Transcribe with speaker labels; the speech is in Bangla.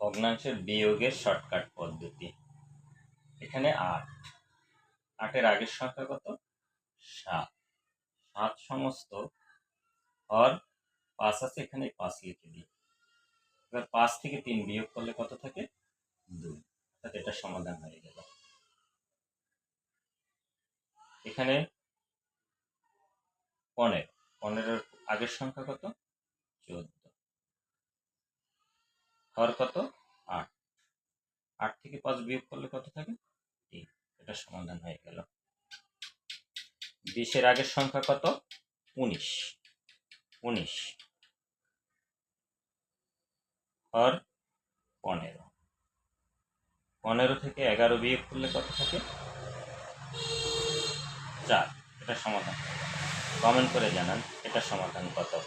Speaker 1: ভগ্নাংশের বিয়োগের শর্টকাট পদ্ধতি। এখানে আট। আটের আগের সংখ্যা কত? সাত। সাত সমস্ত হর পাঁচ আছে, এখানে পাঁচ লিখে দিই। এবার পাঁচ থেকে তিন বিয়োগ করলে কত থাকে? দুই। অর্থাৎ এটা সমাধান হয়ে গেল। এখানে পনেরো। পনেরোর আগের সংখ্যা কত? চোদ্দ। হর কত? আট। আট থেকে পাঁচ বিয়োগ করলে কত থাকে? তিন। এটা সমাধান হয়ে গেল। বিশের আগের সংখ্যা কত? উনিশ। উনিশ। হর পনেরো। পনেরো থেকে এগারো বিয়োগ করলে কত থাকে? চার। এটা সমাধান। কমেন্ট করে জানান, এটা সমাধান কত?